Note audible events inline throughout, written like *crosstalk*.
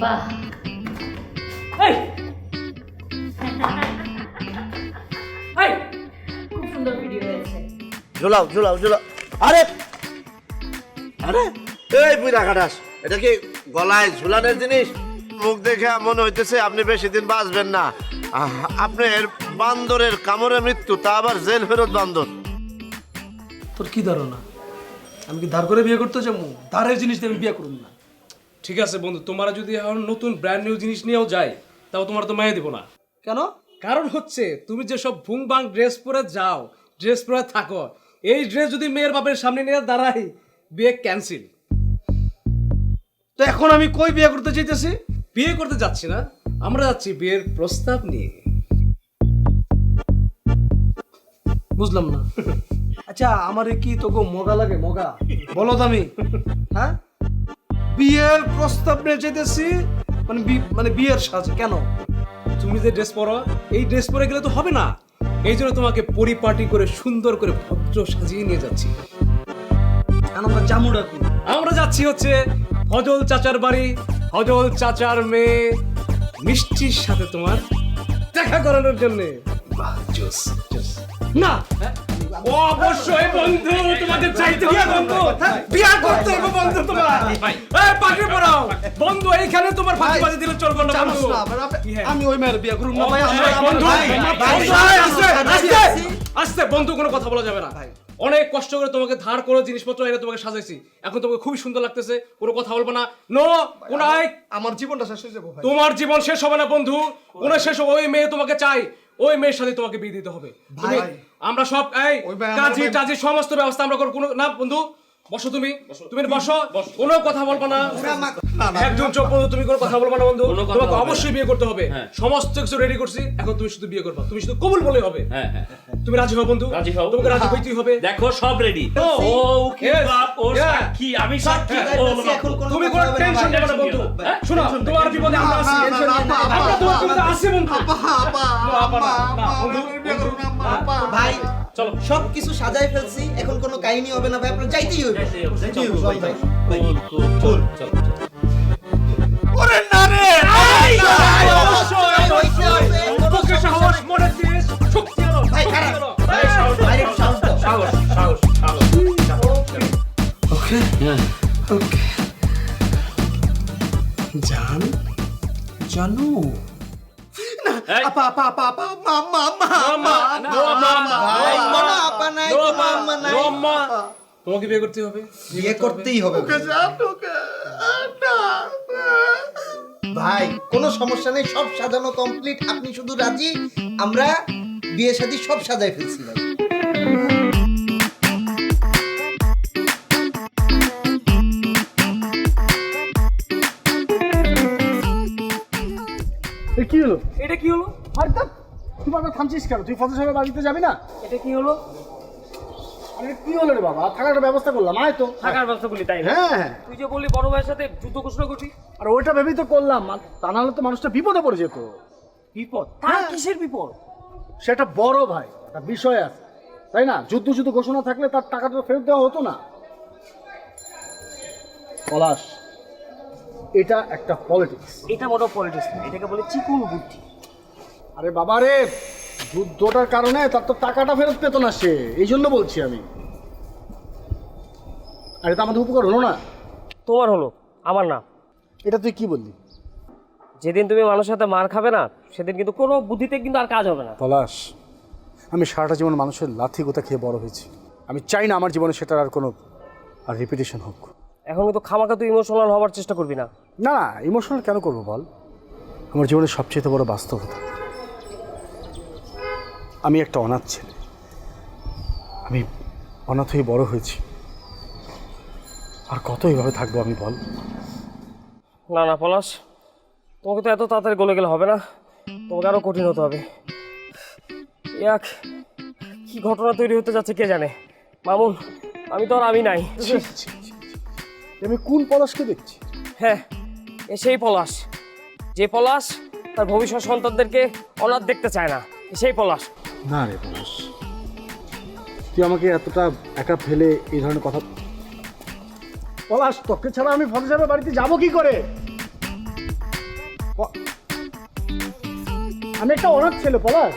বাহ। *laughs* খুব সুন্দর ভিডিও হয়েছে। ঝুলাও ঝুলাও ঝুলাও। আরে! আরে! এই বুড়া কাটাস এটা কি গলায় ঝুলানোর জিনিস? মুখ দেখে মনে হইতেছে আপনি বেশি দিন বাঁচবেন না। আহ, আপনার বান্দরের কামড়ে মৃত্যু তা আবার জেল ফেরত বান্দর। তোর কি ধারণা? আমি কি ধার করে বিয়ে করতে যাব? ধারের জিনিস দিয়ে আমি বিয়ে করুন না। ঠিক আছে বন্ধু তোমরা যদি এখন নতুন ব্র্যান্ড নিউ জিনিস নিয়েও যায় তাও তোমার তো মায়ে দিব না। কেন? কারণ হচ্ছে তুমি যে সব ভুং বাং ড্রেস পরে যাও ড্রেস পরে থাকো এই ড্রেস যদি মেয়ের বাপের সামনে নিয়ে দাঁড়াই বিয়ে ক্যান্সেল তো এখন আমি কই বিয়ে করতে চাইতেছি? বিয়ে করতে যাচ্ছি না আমরা যাচ্ছি বিয়ের প্রস্তাব নিয়ে। বুঝলাম না। আচ্ছা আমারে কি তোকে মগা লাগে মগা? বলো তো আমি। হ্যাঁ? বিয়ের প্রস্তাব নিয়ে চাইতেছি মানে মানে বিয়ের সাজে, কেন? তুমি যে ড্রেস পরো, এই ড্রেস পরে গেলে তো হবে না। এই জন্য তোমাকে পরিপাটি করে সুন্দর করে ভদ্র সাজিয়ে নিয়ে যাচ্ছি। আমরা জামুডা আমরা যাচ্ছি হচ্ছে হজল চাচার বাড়ি, হজল চাচার মেয়ে, মিষ্টির সাথে তোমার দেখা করানোর জন্য। না অবশ্যই বন্ধু তোমাদের চাইতে বন্ধু বিয়া করতে হবে বন্ধু তোমার। এই পাখি পড়াও বন্ধু এইখানে তোমার ফাঁকি বাজি দিলে চলবে না বন্ধু। হ্যাঁ। আমি ওই মেয়ের বিয়ে না ভাই বন্ধু, ভাই, ভাই, ভাই, আস্তে, আস্তে, আস্তে। বন্ধু কোনো কথা বলা যাবে না। অনেক কষ্ট করে তোমাকে ধার করে জিনিসপত্র এনে তোমাকে সাজাইছি। এখন তোমাকে খুবই সুন্দর লাগতেছে কোনো কথা বলব না। নো কোন আমার জীবনটা শেষ হয়ে যাব ভাই। তোমার জীবন শেষ হবে না বন্ধু। কোন শেষ হবে ওই মেয়ে তোমাকে চাই। ওই মেয়ের সাথে তোমাকে বিয়ে দিতে হবে তুমি-। আমরা সব এই কাজী টাজি সমস্ত ব্যবস্থা আমরা করব কোনো না বন্ধু বসো তুমি তুমি বসো কোনো কথা বলব না একজন চোখ বন্ধু তুমি কোনো কথা বলব না বন্ধু তোমাকে অবশ্যই বিয়ে করতে হবে সমস্ত কিছু রেডি করছি এখন তুমি শুধু বিয়ে করবা তুমি শুধু কবুল বলেই হবে হ্যাঁ হ্যাঁ তুমি রাজি হও বন্ধু রাজি হও। তোমাকে রাজি হইতেই হবে দেখো সব রেডি ও, ও উকিল বাপ ও. সাক্ষী আমি সাক্ষী তুমি কোনো টেনশন নেবে না বন্ধু হ্যাঁ? শোনো তোমার বিপদে আমরা আছি আমরা তোমার বিপদে আছি বন্ধু আপা না, বন্ধু, বন্ধু, ভাই চলো। সব কিছু সাজাই ফেলছি এখন কোনো কাহিনী হবে না ভাই আপনার যাইতেই হবে যাইতেই হবে, চল, ভাই, ভাই। চল, চল, চল। ভাই, হইতে সাহস, মনে তেজ, শক্তি আনো, ভাই, খারাপ। ভাই, ভাই, সাহস সাহস, সাহস, সাহস। ওকে? ওকে। জান জানু। আপা, আপা, আপা, আপা, mama mama mama mama apa naik mama naik mama মামা, আপা নাই, নো কোনো মা, আম্মা নাই। নো মা। তোমাকে বিয়ে করতে হবে? বিয়ে করতেই হবে। ভাই কোনো সমস্যা নেই সব সাজানো কমপ্লিট আপনি শুধু রাজি আমরা বিয়ে শাদী সব সাজাই ফেলছি ভাই। কি হলো? এটা কি হলো? আরে তুই বাবা থামছিস কেন? তুই ফটো সাহেবের বাড়িতে যাবি না? এটা কি হলো? আরে কি হলো রে বাবা? থাকার ব্যবস্থা করলাম আয় তো। থাকার ব্যবস্থা করলি তাই হ্যাঁ হ্যাঁ। তুই যে বললি বড় ভাইয়ের সাথে যুদ্ধ ঘোষণা করবি? আর ওইটা ভেবেই তো করলাম তা নাহলে তো মানুষটা বিপদে পড়ে যেত। বিপদ? তার কিসের বিপদ? সেটা বড় ভাই একটা বিষয় আছে তাই না? যুদ্ধ যুদ্ধ ঘোষণা থাকলে তার টাকাটা ফেরত দেওয়া হতো না। পলাশ। এটা একটা পলিটিক্স এটা বড় পলিটিক্স না এটাকে বলে চিকুন বুদ্ধি। আরে বাবা রে যুদ্ধটার কারণে তার তো টাকাটা ফেরত পেত না সে এই জন্য বলছি আমি। আরে তো আমাদের উপকার হলো না? তোমার হলো আমার না। এটা তুই কি বললি? যেদিন তুমি মানুষের সাথে মার খাবে না সেদিন কিন্তু কোনো বুদ্ধিতে কিন্তু আর কাজ হবে না। পলাশ আমি সারাটা জীবন মানুষের লাথি গোতা খেয়ে বড় হয়েছি। আমি চাই না আমার জীবনে সেটার আর কোনো আর রিপিটেশন হোক। এখন কিন্তু খামাখা তুই ইমোশনাল হওয়ার চেষ্টা করবি না। না না ইমোশনাল কেন করব বল? আমার জীবনের সবচেয়ে বড় বাস্তবতা। আমি একটা অনাথ ছেলে। আমি অনাথ হয়ে বড় হয়েছি। আর কত এইভাবে থাকব আমি বল? না না পলাশ তোমাকে তো এত তাড়াতাড়ি গলে গেলে হবে না। তোমাকে আরও কঠিন হতে হবে। এক কি ঘটনা তৈরি হতে যাচ্ছে কে জানে? মামুন আমি তো আর আমি নাই। আমি কোন পলাশকে দেখছি? হ্যাঁ এ সেই পলাশ। যে পলাশ তার ভবিষ্যৎ সন্তানদেরকে অনাথ দেখতে চায় না সেই পলাশ। না রে পলাশ তুই আমাকে এতটা একা ফেলে এই ধরনের কথা পলাশ তোকে ছাড়া আমি ফরজাবের বাড়িতে যাব কি করে? আমি একটা অনাথ ছেলে পলাশ।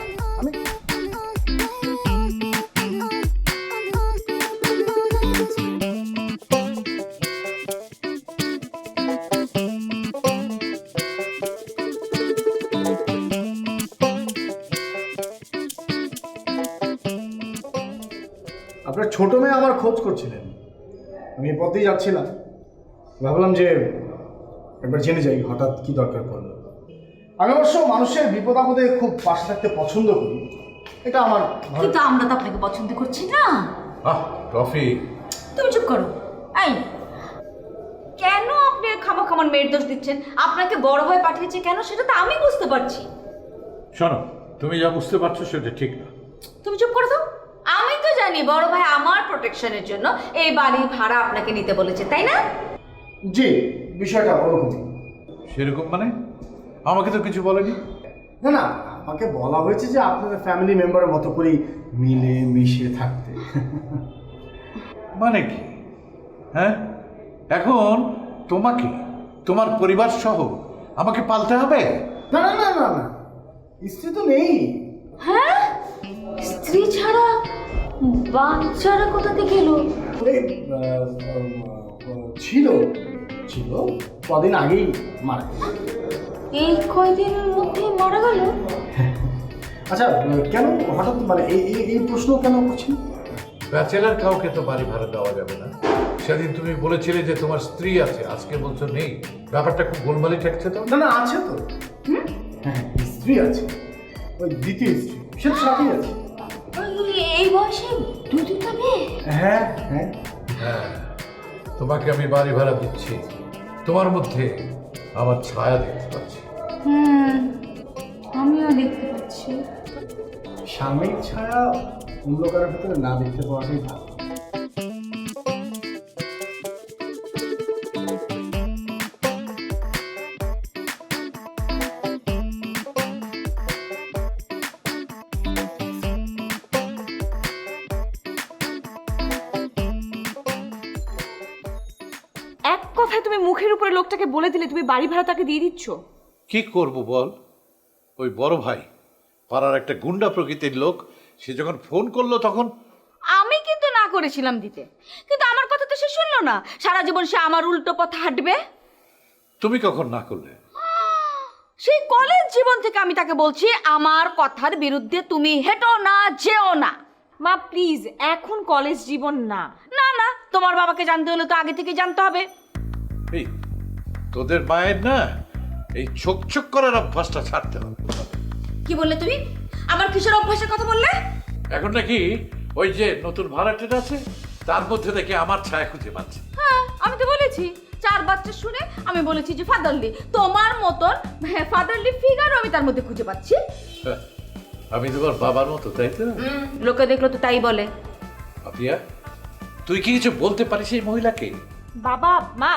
ছোট মেয়ে আমার খোঁজ করছিলেন। আমি এ পথেই যাচ্ছিলাম। ভাবলাম যে একবার জেনে যাই হঠাৎ কি দরকার পড়ল। আমি অবশ্য মানুষের বিপদ আপদে খুব পাশে থাকতে পছন্দ করি। এটা আমার ভালো- কিন্তু আমরা তো আপনাকে পছন্দ করছি না। আহ ট্রফি তুমি চুপ করো। এই কেন আপনি খামা খামার মেয়ের দোষ দিচ্ছেন? আপনাকে বড় ভাই পাঠিয়েছে কেন সেটা তো আমি বুঝতে পারছি। শোনো তুমি যা বুঝতে পারছ সেটা ঠিক না। তুমি চুপ করে দাও। তো জানি বড় ভাই আমার প্রোটেকশনের জন্য এই বাড়ি ভাড়া আপনাকে নিতে বলেছে তাই না? জি বিষয়টা ওরকমই সেরকম মানে? আমাকে তো কিছু বলেনি? না না আমাকে বলা হয়েছে যে আপনাদের ফ্যামিলি মেম্বারের মতো করেই মিলে মিশে থাকতে। মানে কি? হ্যাঁ? এখন তোমাকে তোমার পরিবার সহ আমাকে পালতে হবে? না না না না না স্ত্রী তো নেই। হ্যাঁ? স্ত্রী ছাড়া বাচ্চারা কোথা থেকে এলো? ছিল ছিল। কদিন আগেই মারা গেছে। এই কয়দিনের মধ্যে মারা গেল? আচ্ছা কেন হঠাৎ মানে এই এই- এই প্রশ্ন কেন করছেন? ব্যাচেলার কাউকে তো বাড়ি ভাড়া দেওয়া যাবে না। সেদিন তুমি বলেছিলে যে তোমার স্ত্রী আছে আজকে বলছো নেই। ব্যাপারটা খুব গোলমালি ঠেকছে তো? না না আছে তো। হ্যাঁ স্ত্রী আছে। ওই দ্বিতীয় স্ত্রী সে তো সাথেই আছে। এই- এই বয়সে দুই দুটা মেয়ে হ্যাঁ হ্যাঁ। হ্যাঁ তোমাকে আমি বাড়ি ভাড়া দিচ্ছি। তোমার মধ্যে আমার ছায়া দেখতে পাচ্ছি। হুম আমিও দেখতে পাচ্ছি। স্বামীর ছায়া অন্য কারোর ভিতরে না দেখতে পাওয়াটাই ভালো। বলে দিলে তুমি বাড়ি ভাড়া তাকে দিয়ে দিচ্ছ? কি করব বল? ওই বড় ভাই পাড়ার একটা গুন্ডা প্রকৃতির লোক সে যখন ফোন করল তখন আমি কিন্তু না করেছিলাম দিতে। কিন্তু আমার কথা তো সে শুনলো না। সারা জীবন সে আমার উল্টো পথ হাঁটবে? তুমি কখন না করলে? সেই কলেজ জীবন থেকে আমি তাকে বলছি আমার কথার বিরুদ্ধে তুমি হেঁটো না যেও না। মা প্লিজ এখন কলেজ জীবন না। না না তোমার বাবাকে জানতে হলে তো আগে থেকে জানতে হবে। এই তোদের মায়ের না এই ছোক ছোক করার অভ্যাসটা ছাড়তে হবে। কি বললে তুমি? আমার কিশোর অভ্যাসের কথা বললে? এখন নাকি ওই যে নতুন ভাড়াটের আছে তার মধ্যে থেকে আমার ছায়া খুঁজে পাচ্ছে। হ্যাঁ আমি তো বলেছি। চার বাচ্চা শুনে আমি বলেছি যে ফাদারলি তোমার মতন হ্যাঁ ফাদারলি ফিগারও আমি তার মধ্যে খুঁজে পাচ্ছি। হ্যাঁ, আমি তোমার বাবার মতো তাই তো? লোকে দেখল তো তাই বলে। আপিয়া তুই কি কিছু বলতে পারিস এই মহিলাকে? বাবা মা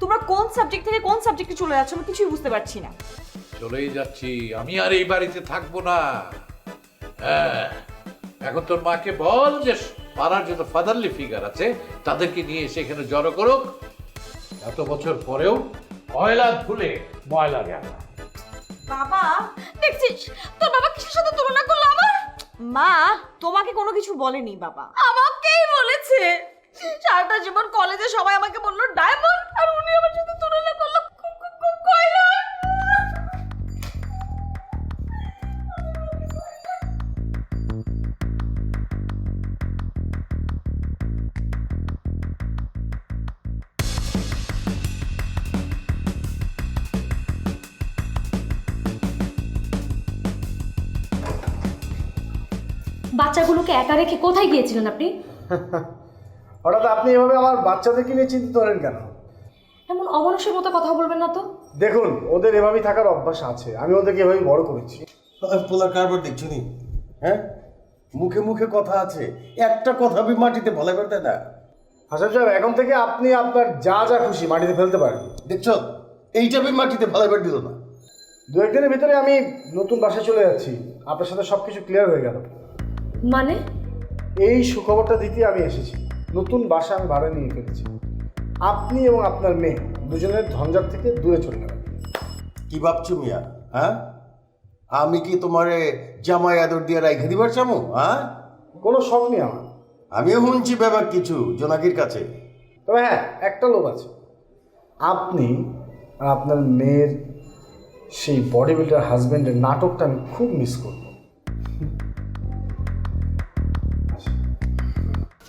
তোমরা কোন সাবজেক্ট থেকে কোন সাবজেক্টে চলে যাচ্ছ আমি কিছুই বুঝতে পারছি না। চলেই যাচ্ছি আমি আর এই বাড়িতে থাকব না। হ্যাঁ এখন তোর মাকে বল যে পাড়ার যত ফাদারলি ফিগার আছে তাদেরকে নিয়ে এসে এখানে জড়ো করুক। এত বছর পরেও ময়লা ধুলে ময়লা গেল। বাবা দেখছিস? তোর বাবা কিসের সাথে তুলনা করল আমার? মা তোমাকে কোনো কিছু বলেনি বাবা। আমাকেই বলেছে। সারাটা জীবন কলেজে সবাই আমাকে বলল ডায়মন্ড আর উনি আমার সাথে তুলনা করল কয়লা! বাচ্চাগুলোকে একা রেখে কোথায় গিয়েছিলেন আপনি? *laughs* হঠাৎ আপনি এভাবে আমার বাচ্চাদেরকে নিয়ে চিন্তিত হলেন কেন? এমন অমানুষের মতো কথা বলবেন না তো। দেখুন ওদের এভাবেই থাকার অভ্যাস আছে। আমি ওদেরকে এভাবেই বড় করেছি। পোলার কারবার দেখছ নি? হ্যাঁ? মুখে মুখে কথা আছে। একটা কথা আমি মাটিতে ভলাই করতে না। হাসান সাহেব এখন থেকে আপনি আপনার যা যা খুশি মাটিতে ফেলতে পারেন। দেখছ? এইটা আমি মাটিতে ভলাই করে দিল না। দু একদিনের ভিতরে আমি নতুন বাসায় চলে যাচ্ছি। আপনার সাথে সব কিছু ক্লিয়ার হয়ে গেল। মানে? এই সুখবরটা দিতে আমি এসেছি। নতুন বাসা আমি ভাড়া নিয়ে ফেলেছি। আপনি এবং আপনার মেয়ে দুজনের ঝঞ্ঝাট থেকে দূরে চলে গেলেন কি ভাবছ মিয়া? হ্যাঁ? আমি কি তোমারে জামাই আদর দিয়ে রাইখে দিবার চামো? হ্যাঁ? কোনো শখ নেই আমার। আমিও শুনছি ব্যাপার কিছু জোনাকির কাছে। তবে হ্যাঁ একটা লোক আছে। আপনি আর আপনার মেয়ের সেই বডি বিল্ডার হাজব্যান্ডের নাটকটা আমি খুব মিস করব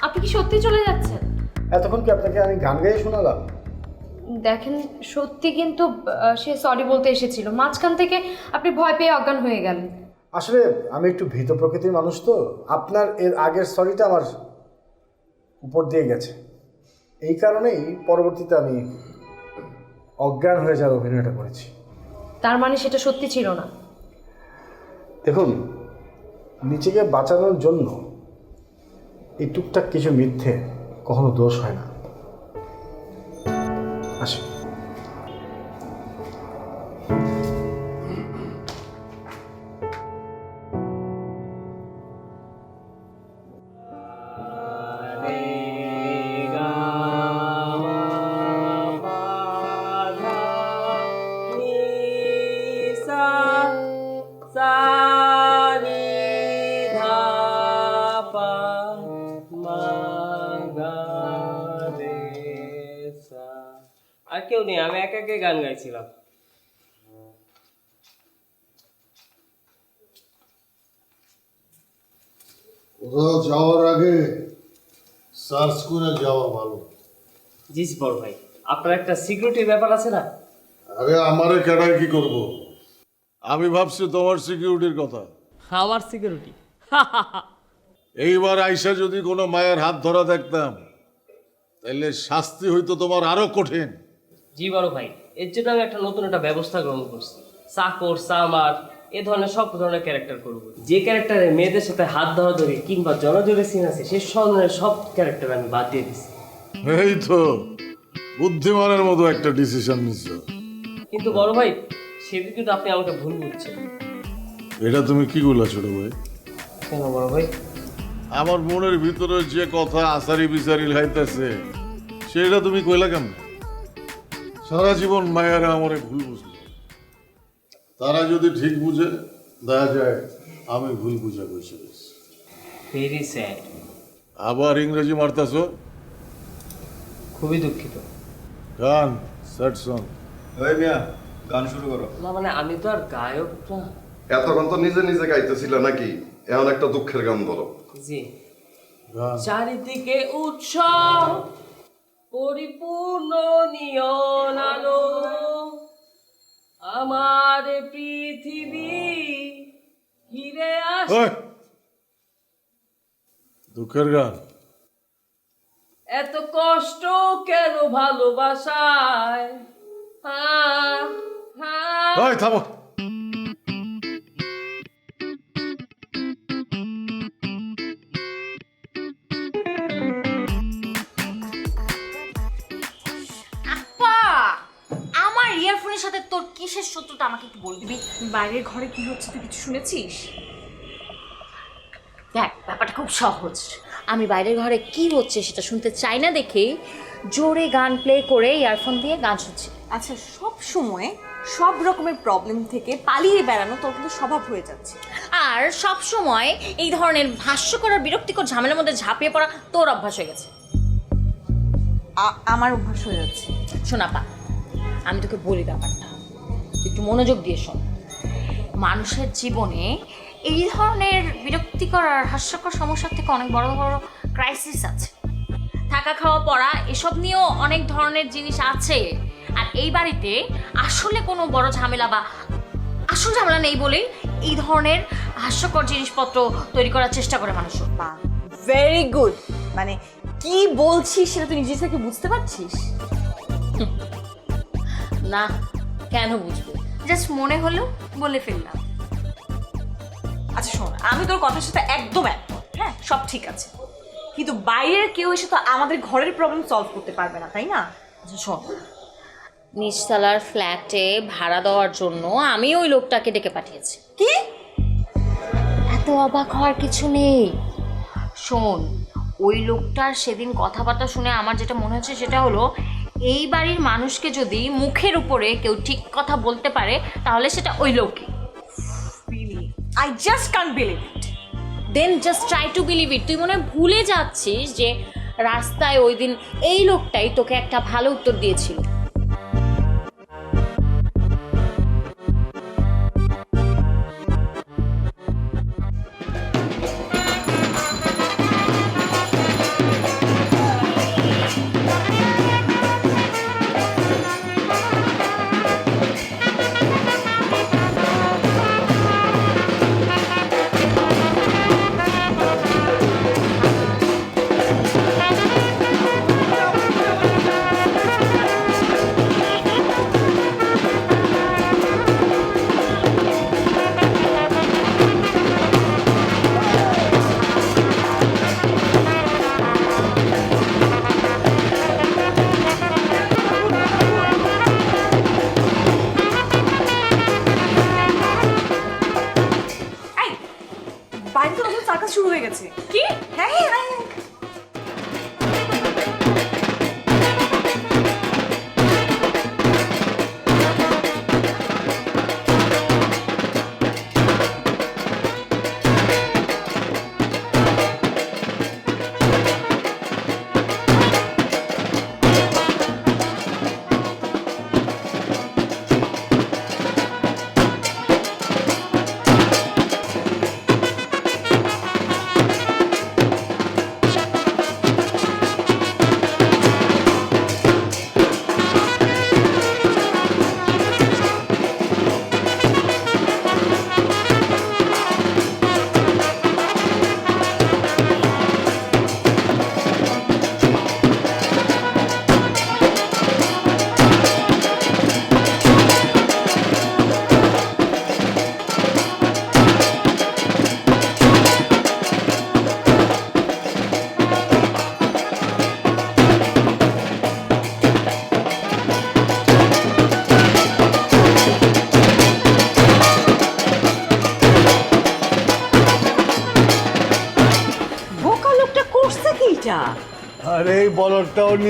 আপনি কি সত্যি চলে যাচ্ছেন? এতক্ষণ কি আপনাকে আমি গান গাইয়ে শোনালাম? দেখেন সত্যি কিন্তু আহ, সে সরি বলতে এসেছিল। মাঝখান থেকে আপনি ভয় পেয়ে অজ্ঞান হয়ে গেলেন। আসলে আমি একটু ভীত প্রকৃতির মানুষ তো। আপনার এর আগের সরিটা আমার উপর দিয়ে গেছে। এই কারণেই পরবর্তীতে আমি অজ্ঞান হয়ে যাওয়ার অভিনয়টা করেছি। তার মানে সেটা সত্যি ছিল না। দেখুন নিজেকে বাঁচানোর জন্য এই টুকটাক কিছু মিথ্যে কখনো দোষ হয় না। আসুন। কেউ নেই আমি একা একা গান গাইছিলাম। কোথাও যাওয়ার আগে সার্চ করে যাওয়া ভালো। জি বড় ভাই আপনার একটা সিকিউরিটির ব্যাপার আছে না? আরে আমারে কেডাই কি করব? আমি ভাবছি তোমার সিকিউরিটির কথা। আমার সিকিউরিটি। এইবার আইসা যদি কোনো মায়ের হাত ধরা দেখতাম তাহলে শাস্তি হইতো তোমার আরও কঠিন। জি বড় ভাই এর জন্য আমি একটা নতুন একটা ব্যবস্থা গ্রহণ করছি। চাকর সামার এ ধরনের সব ধরনের ক্যারেক্টার করব। যে ক্যারেক্টারে মেয়েদের সাথে হাত ধরা ধরে কিংবা জনজোরে সিন আছে সে সব ধরনের সব ক্যারেক্টার আমি বাদ দিয়ে দিছি। এই তো বুদ্ধিমানের মতো একটা ডিসিশন নিচ্ছ কিন্তু বড় ভাই সেদিন কিন্তু আপনি আমাকে ভুল বুঝছেন। এটা তুমি কি গুলা ছোট ভাই? কেন বড় ভাই? আমার মনের ভিতরে যে কথা আসারি বিচারি লাইতেছে সেটা তুমি কইলা কেমন? সারা জীবন মায়েরা আমারে ভুল বুঝলো। তারা যদি ঠিক বুঝে দেখা যায় আমি ভুল বুঝা বসে গেছি। ভেরি স্যাড আবার ইংরেজি মারতাছ? খুবই দুঃখিত। গান স্যাড সং ওই মিয়া গান শুরু করো। না মানে আমি তো আর গায়ক না। এতক্ষণ তো নিজে নিজে গাইতেছিল নাকি? এমন একটা দুঃখের গান বলো। জি। চারিদিকে উৎসব পরিপূর্ণ নিয়ন আমার পৃথিবী ঘিরে আস! দুঃখের গান। এত কষ্ট কেন ভালোবাসায়? হ্যাঁ হ্যাঁ থামো। তোর কিসের শত্রুতা আমাকে একটু বল দিবি বাইরের ঘরে কি হচ্ছে তুই কিছু শুনেছিস? দেখ ব্যাপারটা খুব সহজ। আমি বাইরের ঘরে কি হচ্ছে সেটা শুনতে চাই না দেখেই জোরে গান প্লে করে ইয়ারফোন দিয়ে গান শুনছি। আচ্ছা সব সময় সব রকমের প্রবলেম থেকে পালিয়ে বেড়ানো তোর কিন্তু স্বভাব হয়ে যাচ্ছে। আর সব সময় এই ধরনের ভাষ্যকর আর বিরক্তিকর ঝামেলার মধ্যে ঝাঁপিয়ে পড়া তোর অভ্যাস হয়ে গেছে। আমার অভ্যাস হয়ে যাচ্ছে। শোনাপা আমি তোকে বলি ব্যাপারটা। একটু মনোযোগ দিয়ে শোন। মানুষের জীবনে এই ধরনের বিরক্তিকর আর হাস্যকর সমস্যার থেকে অনেক বড় বড় ক্রাইসিস আছে। থাকা খাওয়া পড়া এসব নিয়েও অনেক ধরনের জিনিস আছে। আর এই বাড়িতে আসলে কোনো বড় ঝামেলা বা আসল ঝামেলা নেই বলেই এই ধরনের হাস্যকর জিনিসপত্র তৈরি করার চেষ্টা করে মানুষ। বা ভেরি গুড মানে কি বলছিস সেটা তুই নিজে থেকে বুঝতে পারছিস? না কেন বুঝব? জাস্ট মনে হলো বলে ফেললাম। আচ্ছা শোন আমি তোর কথার সাথে একদম একমত হ্যাঁ? সব ঠিক আছে। কিন্তু বাইরের কেউ এসে তো আমাদের ঘরের প্রবলেম সলভ করতে পারবে না তাই না? আচ্ছা শোন। নিচতলার ফ্ল্যাটে ভাড়া দেওয়ার জন্য আমি ওই লোকটাকে ডেকে পাঠিয়েছি। কি? এত অবাক হওয়ার কিছু নেই। শোন ওই লোকটার সেদিন কথাবার্তা শুনে আমার যেটা মনে হচ্ছে সেটা হলো এই বাড়ির মানুষকে যদি মুখের উপরে কেউ ঠিক কথা বলতে পারে, তাহলে সেটা ওই লোকই। I just can believe it then just try to believe it তুই মনে ভুলে যাচ্ছিস যে রাস্তায় ওই দিন এই লোকটাই তোকে একটা ভালো উত্তর দিয়েছিল।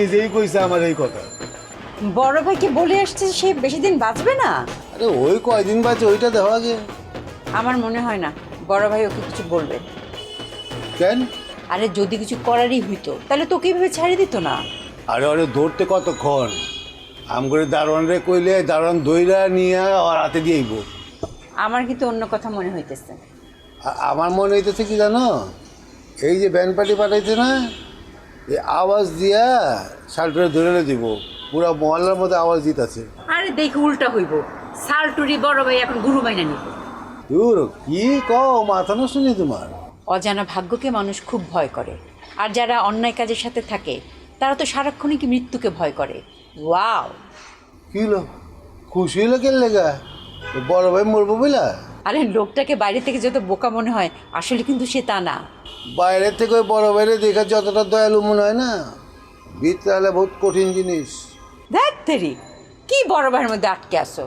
নিজেই কইছে আমার এই কথা। বড় ভাইকে বলে আসছে সে বেশি দিন বাঁচবে না? আরে ওই কয়দিন বাজে ওইটা দেওয়া আগে। আমার মনে হয় না বড় ভাই ওকে কিছু বলবে। কেন? আরে যদি কিছু করারই হইতো তাহলে তোকে এইভাবে ছাড়ি দিত না। আরে ওরে ধরতে কতক্ষণ? আম করে দারোয়ান রে কইলে দারোয়ান দইরা নিয়ে আর হাতে দিয়েইব আমার কিন্তু অন্য কথা মনে হইতেছে। আমার মনে হইতেছে কি জানো? এই যে ব্যান্ড পার্টি পাঠাইছে না এই আওয়াজ দিয়া শালটরে ধরে দিব। পুরা মহল্লার মধ্যে আওয়াজ দিতেছে। আরে দেখি উল্টা হইব। সালটুরি বড় ভাই এখন গুরু মাইনা নিব। দূর কি কও মাথা না শুনি তোমার? অজানা ভাগ্যকে মানুষ খুব ভয় করে। আর যারা অন্যায় কাজের সাথে থাকে তারা তো সারাক্ষণই কি মৃত্যুকে ভয় করে। ওয়াও! কি হলো? খুশি হইল কেন লেগা? বড় ভাই মরবো বুঝলা আরে লোকটাকে বাইরে থেকে যত বোকা মনে হয় আসলে কিন্তু সে তা না। বাইরে থেকে ওই বড় বাইরে দেখা যতটা দয়ালু মনে হয় না? ভিতরে বহুত কঠিন জিনিস। দেখ তেরি কি বড় ভাইয়ের মধ্যে আটকে আসো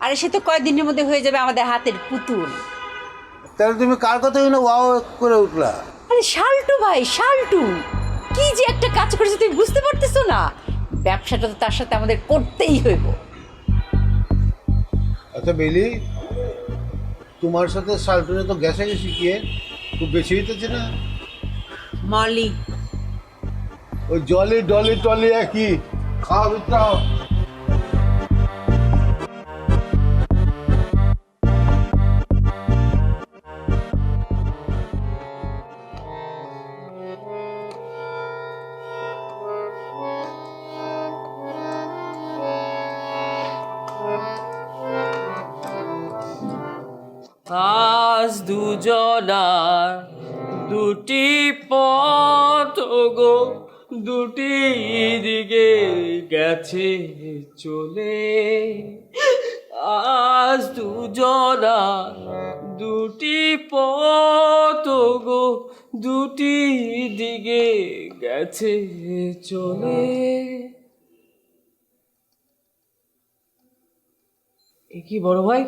আরে সে তো কয়েকদিনের মধ্যে হয়ে যাবে আমাদের হাতের পুতুল। তাহলে তুমি কার কথা শুনে ওয়াও করে উঠলা? আরে শাল্টু ভাই শাল্টু! কি যে একটা কাজ করেছে তুমি বুঝতে পারতেছো না? ব্যবসাটা তো তার সাথে আমাদের করতেই হইব। আচ্ছা বেলি তোমার সাথে সালটুনে তো গেছে গেছি কে খুব বেশি হইতেছে না? মলি। ওই জলে ডলে টলে একই খাওয়া বিত্রা আজ দুজনার দুটি পথ গো, দুটি দিকে গেছে চলে। আজ দুজনার দুটি পথ গো, দুটি দিকে গেছে চলে। কি বড় ভাই?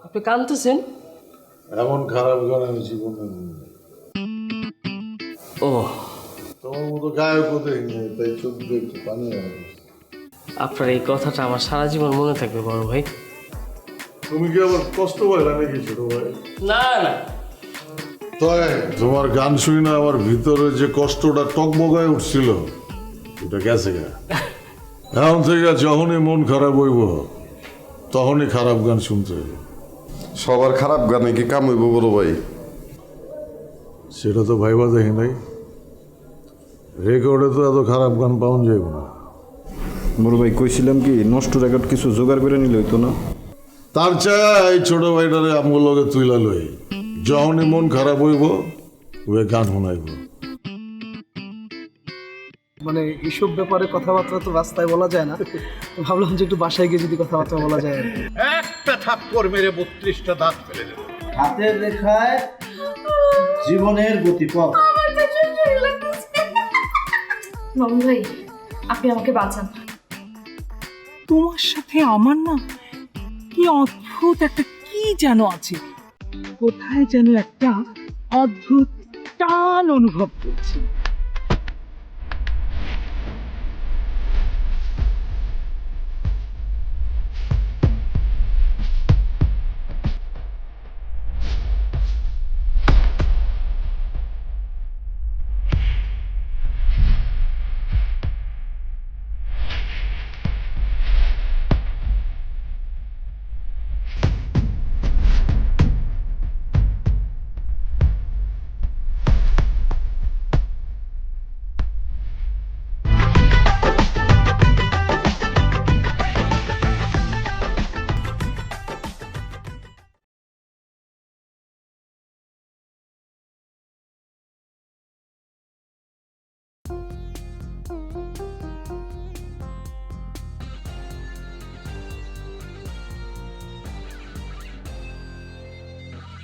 আপনি কাঁদতেছেন? এমন খারাপ গান আমি জীবনে ও। তোমার মতো গায়ক দেখিনি তাই চোখ দিয়ে একটু পানি আপনার এই কথাটা আমার সারা জীবন মনে থাকবে বড় ভাই। তুমি কি আবার কষ্ট পাইলা নাকি ছোট ভাই? না না। তাই তোমার গান শুই না আমার ভিতরে যে কষ্টটা টকবগায় উঠছিল ওটা গেছে গা। *laughs* এখন থেকে যখনই মন খারাপ হইব তখনই খারাপ গান শুনতে হইব সবার খারাপ গানে কি কাম হইব বড় ভাই? সেটা তো ভাইবা দেখি নাই। রেকর্ডে তো এত খারাপ গান পাওয়া যাইব না। বড় ভাই কইছিলাম কি নষ্ট রেকর্ড কিছু জোগাড় করে নিলে হইতো না? তার চাই ছোট ভাইটারে আমগুলো লগে তুইলা লই। যখনই মন খারাপ হইব ওই গান শোনাইব। মানে এইসব ব্যাপারে কথাবার্তা তো রাস্তায় বলা যায় না। ভাবলাম যে একটু বাসায় গিয়ে যদি কথাবার্তা বলা যায় আর কি। থাপ্পড় মেরে বত্রিশটা দাঁত ফেলে দেবো। হাতের রেখায় জীবনের গতিপথ। মামু ভাই আপনি আমাকে বাঁচান। তোমার সাথে আমার না কি অদ্ভুত একটা কি যেন আছে। কোথায় যেন একটা অদ্ভুত টান অনুভব করছি।